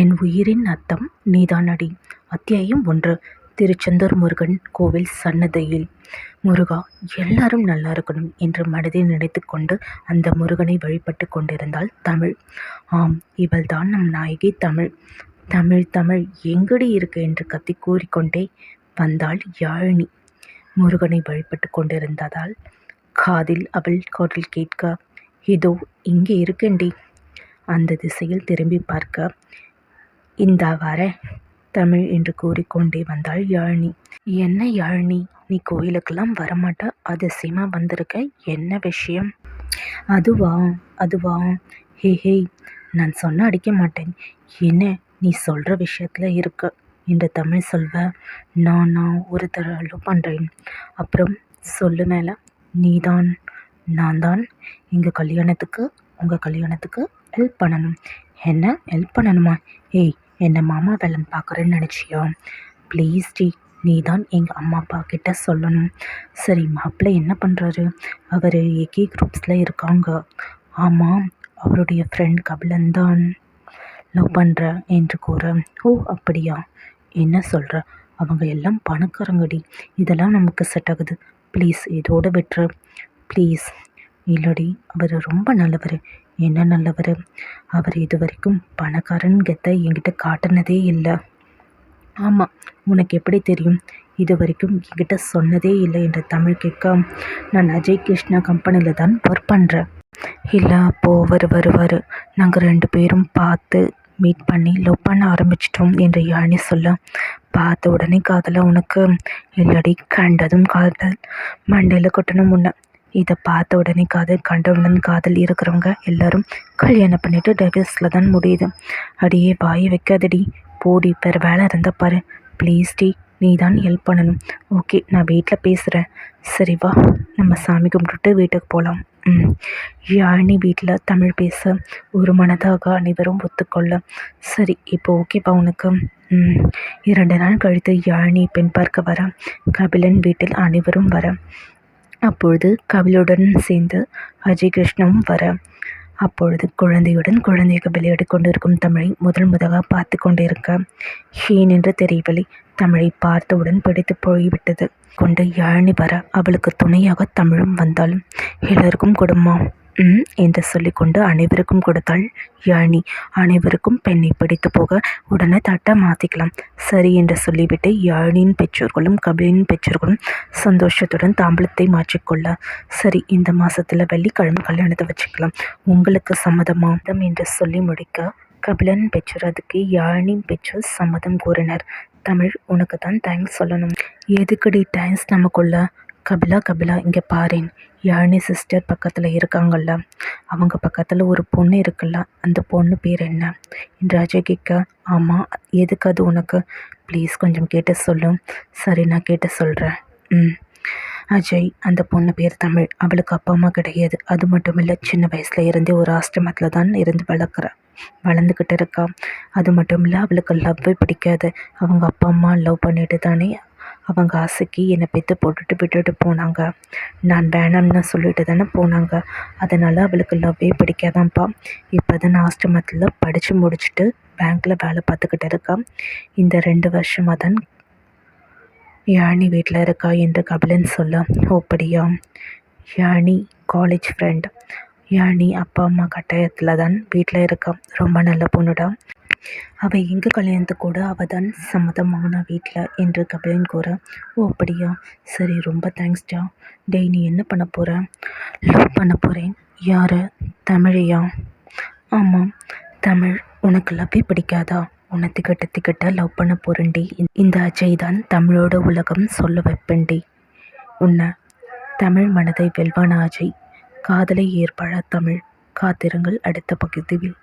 என் உயிரின் அர்த்தம் நீதானடி அத்தியாயம் ஒன்று. திருச்செந்தூர் முருகன் கோவில் சன்னதியில். முருகா எல்லாரும் நல்லா இருக்கணும் என்று மனதில் நினைத்து கொண்டு அந்த முருகனை வழிபட்டு கொண்டிருந்தாள் தமிழ். ஆம் இவள்தான் நம் நாயகி தமிழ். தமிழ் தமிழ் எங்கடி இருக்கு என்று கத்தி கூறிக்கொண்டே வந்தாள் யாழினி. முருகனை வழிபட்டு கொண்டிருந்ததால் காதில் அவள் குரல் கேட்க இதோ இங்கே இருக்கேன்டி அந்த திசையில் திரும்பி பார்க்க இந்தா வரேன் தமிழ் என்று கூறிக்கொண்டே வந்தாள் யாழினி. என்ன யாழினி? நீ கோயிலுக்கெல்லாம் வரமாட்ட? அதிசயமாக வந்திருக்க? என்ன விஷயம்? அதுவா அதுவா. ஹே ஹே நான் சொன்ன அடிக்க மாட்டேன். என்ன நீ சொல்கிற விஷயத்தில் இருக்க? என்று தமிழ் சொல்வ. நான் நான் ஒரு தடவை பண்ணுறேன் அப்புறம் சொல்லு மேலே. நீதான் நான் தான் எங்கள் கல்யாணத்துக்கு உங்கள் கல்யாணத்துக்கு ஹெல்ப் பண்ணணும். என்ன? ஹெல்ப் பண்ணணுமா? ஏய் என்னை மாமா வேலன் பார்க்குறேன்னு நினச்சியா? ப்ளீஸ் டி நீ தான் எங்கள் அம்மா அப்பா கிட்ட சொல்லணும். சரி மாப்பிள்ளை என்ன பண்ணுறாரு அவர் ஏகே குரூப்ஸில் இருக்காங்க. ஆமாம் அவருடைய ஃப்ரெண்ட் கபிலன் தான். லவ் பண்ணுற என்று கூற ஓ அப்படியா? என்ன சொல்கிற அவங்க எல்லாம் பணக்காரங்கடி. இதெல்லாம் நமக்கு செட் ஆகுது. ப்ளீஸ் இதோட விட்டுரு. ப்ளீஸ் இல்லடி அவர் ரொம்ப நல்லவர். என்ன நல்லவர்? அவர் இது வரைக்கும் பணக்காரன் கெத்தை என்கிட்ட காட்டினதே இல்லை. ஆமாம் உனக்கு எப்படி தெரியும்? இது வரைக்கும் என்கிட்ட சொன்னதே இல்லை என்ற தமிழ் கேட்க நான் அஜய் கிருஷ்ணா கம்பெனியில் தான் ஒர்க் பண்ணுறேன் இல்லை அப்போது அவர் வருவார். நாங்கள் ரெண்டு பேரும் பார்த்து மீட் பண்ணி லவ் பண்ண ஆரம்பிச்சிட்டோம் என்று யாழி சொல்ல பார்த்த உடனே காதலை உனக்கு இல்லடி கண்டதும் காதல். மண்டையில் கொட்டணும் முன்ன இதை பார்த்த உடனே காதல் கண்டவுடன் காதல் இருக்கிறவங்க எல்லாரும் கல்யாணம் பண்ணிட்டு டைவர்ஸில் தான் முடியுது. அடியே வாயை வைக்காதடி. போடி வேறு வேலை இருந்தால் பாரு. ப்ளீஸ் டி நீ தான் ஹெல்ப் பண்ணணும். ஓகே நான் வீட்டில் பேசுகிறேன் சரி வா நம்ம சாமி கும்பிட்டுட்டு வீட்டுக்கு போகலாம் ம். யாழினி வீட்டில் தமிழ் பேச ஒரு மனதாக அனைவரும் ஒத்துக்கொள்ள. சரி இப்போ ஓகேப்பா உனக்கு. ம். இரண்டு நாள் கழித்து யாழினி பெண் பார்க்க வர. கபிலன் வீட்டில் அனைவரும் வர. அப்பொழுது கபிலுடன் சேர்ந்து அஜய் கிருஷ்ணவும் வர அப்பொழுது குழந்தையுடன் குழந்தைக்கு விளையாடி கொண்டிருக்கும் தமிழை முதல் முதலாக பார்த்து கொண்டிருக்க ஹீன் என்று தெரியவில்லை. தமிழை பார்த்தவுடன் பிடித்து போய்விட்டது. கொண்டு யாழினி வர அவளுக்கு துணையாக தமிழும் வந்தாலும் எல்லோருக்கும் கொடுமா என்று சொல்லிக்கொண்டு அனைவருக்கும் கொடுத்தாள் யாழினி. அனைவருக்கும் பெண்ணை பிடித்து போக உடனே தட்டை மாற்றிக்கலாம் சரி என்று சொல்லிவிட்டு யாழினியின் பெற்றோர்களும் கபிலின் பெற்றோர்களும் சந்தோஷத்துடன் தாம்பளத்தை மாற்றிக்கொள்ள சரி இந்த மாதத்தில் வெள்ளிக்கிழமை கல்யாணத்தை வச்சுக்கலாம். உங்களுக்கு சம்மதமாதம் என்று சொல்லி முடிக்க கபிலன் பெற்றோர் அதுக்கு யாழினி பெற்றோர் சம்மதம் கூறினர். தமிழ் உனக்கு தான் தேங்க்ஸ் சொல்லணும். எதுக்கடி தேங்க்ஸ் நமக்குள்ள? கபிலா கபிலா இங்கே பாரேன். யாழினி சிஸ்டர் பக்கத்தில் இருக்காங்கல்ல அவங்க பக்கத்தில் ஒரு பொண்ணு இருக்குல்ல அந்த பொண்ணு பேர் என்ன? என்று அஜய் கேட்க ஆமாம் எதுக்கு அது உனக்கு? ப்ளீஸ் கொஞ்சம் கேட்டு சொல்லு. சரி நான் கேட்டு சொல்கிறேன் ம். அஜய் அந்த பொண்ணு பேர் தமிழ். அவளுக்கு அப்பா அம்மா கிடையாது. அது மட்டும் இல்லை சின்ன வயசில் இருந்தே ஒரு ஆசிரமத்தில் தான் இருந்து வளர்க்குற. வளர்ந்துக்கிட்டு இருக்கா. அது மட்டும் இல்லை அவளுக்கு லவ்வே பிடிக்காது. அவங்க அப்பா அம்மா லவ் பண்ணிட்டு தானே அவங்க ஆசைக்கு என்னை பெற்று போட்டுட்டு விட்டுட்டு போனாங்க. நான் வேணாம்னு சொல்லிட்டு தானே போனாங்க. அதனால் அவளுக்கு லவ்வே பிடிக்காதான்ப்பா இப்போ தான் ஆசிரமத்தில் படித்து முடிச்சுட்டு பேங்க்கில் வேலை பார்த்துக்கிட்டு இருக்கா. இந்த ரெண்டு வருஷமாக தான் யானி வீட்டில் இருக்கா என்று கபிலன் சொல்ல ஓப்படியா யானி காலேஜ் ஃப்ரெண்ட் யாழினி அப்பா அம்மா கட்டாயத்தில் தான் வீட்டில் இருக்கா ரொம்ப நல்ல பொண்ணுடா. அவள் எங்கே கல்யாணத்துக்கு கூட அவள் தான் சம்மதமானா வீட்டில் என்று கபிலன் கூற ஓ அப்படியா? சரி ரொம்ப தேங்க்ஸ்டா டெய் நீ என்ன பண்ண போகிற லவ் பண்ண போகிறேன் யார்? தமிழையா? ஆமாம் தமிழ் உனக்கு லவ்வே பிடிக்காதா? உன்னை திக்கட்ட திகட்ட லவ் பண்ண போகிறேன்டி இந்த அஜய் தான் தமிழோட உலகம் சொல்ல வைப்பேன்டி. உன்னை? தமிழ் மனதை வெல்வான அஜய்? காதலை ஏற்பட தமிழ் காத்திருங்கள் அடுத்த பகுதியில்.